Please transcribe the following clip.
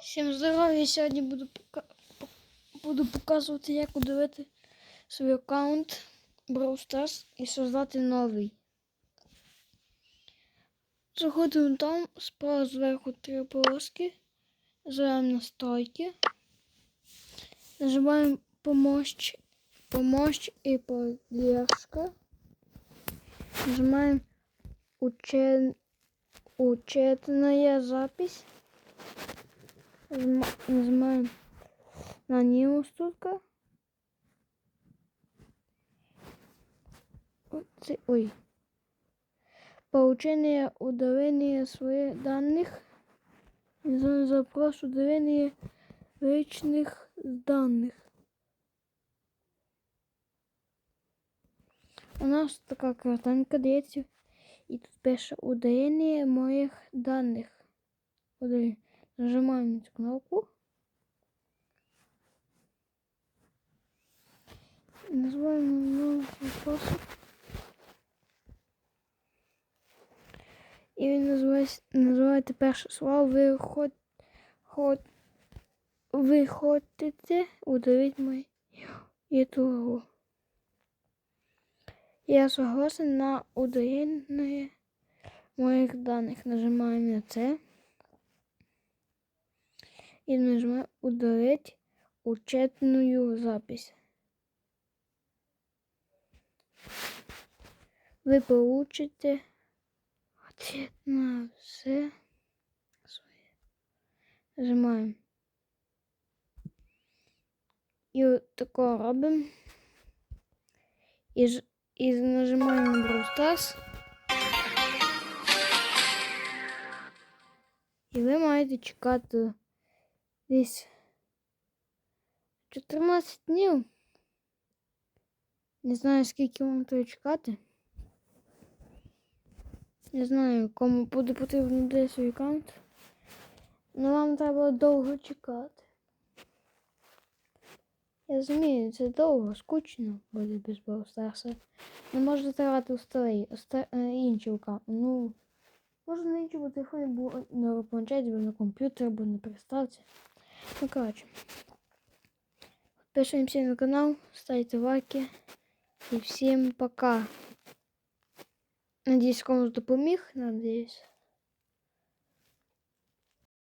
Всім здоров'я! Сьогодні буду, пока... буду показувати, як удалити свій аккаунт Brawl Stars і создати новий. Заходимо там, справа зверху три полоски, нажимаємо настройки, нажимаємо помощь, помощь и поддержка, нажимаем учен... учетная запись. Нажма- Нажимаем на нее штука. Вот це- Ой. Получение удаления своих данных. Нажимаем запрос удаления личных данных. У нас така картинка дається. І тут пише удалення моїх даних. Удалення. Нажимаємо на цю кнопку. Називаємо новий спосіб. І він називається, називається перше слово. Ви ход, ход, ви хочете удалити мою ютубу. Я согласен на удаление моих данных. Нажимаем на це. И нажимаем удалить учетную запись. Вы получите ответ на все своє. Нажимаем. І от тако робимо. І, ж- і нажимаємо на Brawl І ви маєте чекати десь 14 днів. Не знаю, скільки вам треба чекати. Не знаю, кому буде потрібно де свій аккаунт. Але вам треба довго чекати. Я розумію, це довго, скучно буде без Brawl Не можете грати у старий, у ста- е, інший аккаунт. Ну, можна на іншому телефоні, бо на планшеті, або на комп'ютері, або на приставці. Ну, коротше. Підписуємося на канал, ставте лайки. І всім пока. Надіюсь, комусь допоміг. Надіюсь.